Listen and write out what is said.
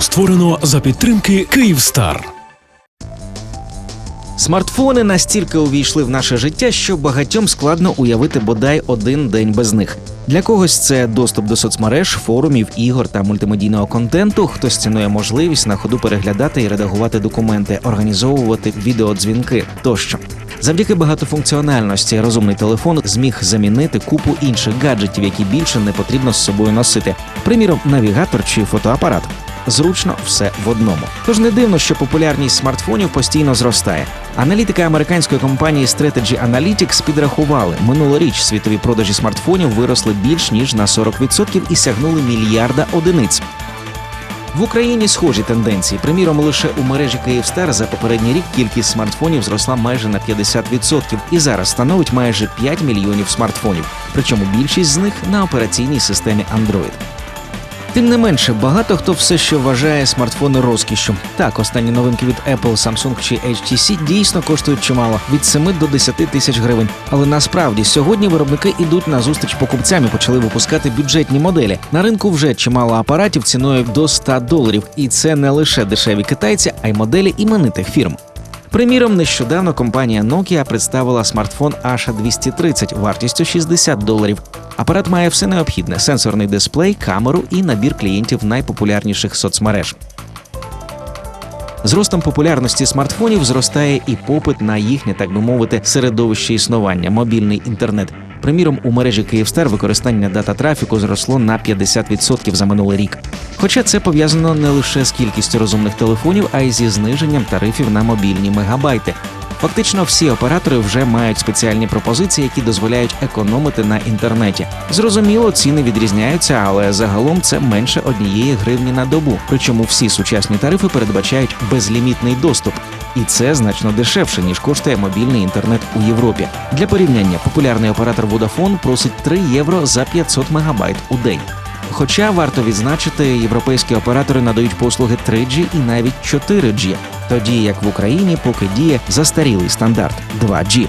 створено за підтримки Київстар. Смартфони настільки увійшли в наше життя, що багатьом складно уявити бодай один день без них. Для когось це доступ до соцмереж, форумів, ігор та мультимедійного контенту. Хтось цінує можливість на ходу переглядати і редагувати документи, організовувати відеодзвінки тощо. Завдяки багатофункціональності розумний телефон зміг замінити купу інших гаджетів, які більше не потрібно з собою носити. Приміром, навігатор чи фотоапарат. Зручно все в одному. Тож не дивно, що популярність смартфонів постійно зростає. Аналітики американської компанії Strategy Analytics підрахували, минулоріч світові продажі смартфонів виросли більш ніж на 40% і сягнули мільярда одиниць. В Україні схожі тенденції. Приміром, лише у мережі Київстар за попередній рік кількість смартфонів зросла майже на 50% і зараз становить майже 5 мільйонів смартфонів. Причому більшість з них на операційній системі Android. Тим не менше, багато хто все ще вважає смартфони розкішшю. Так, останні новинки від Apple, Samsung чи HTC дійсно коштують чимало від 7 до 10 тисяч гривень. Але насправді сьогодні виробники ідуть на зустріч покупцям і почали випускати бюджетні моделі. На ринку вже чимало апаратів ціною до 100 доларів, і це не лише дешеві китайці, а й моделі іменитих фірм. Приміром, нещодавно компанія Nokia представила смартфон Asha 230 вартістю 60 доларів. Апарат має все необхідне: сенсорний дисплей, камеру і набір клієнтів найпопулярніших соцмереж. З ростом популярності смартфонів зростає і попит на їхнє, так би мовити, середовище існування мобільний інтернет. Приміром, у мережі Київстар використання дата трафіку зросло на 50% за минулий рік. Хоча це пов'язано не лише з кількістю розумних телефонів, а й зі зниженням тарифів на мобільні мегабайти. Фактично, всі оператори вже мають спеціальні пропозиції, які дозволяють економити на інтернеті. Зрозуміло, ціни відрізняються, але загалом це менше однієї гривні на добу. Причому всі сучасні тарифи передбачають безлімітний доступ. І це значно дешевше, ніж коштує мобільний інтернет у Європі. Для порівняння, популярний оператор Vodafone просить 3 євро за 500 мегабайт у день. Хоча варто відзначити, європейські оператори надають послуги 3G і навіть 4G, тоді як в Україні поки діє застарілий стандарт 2G.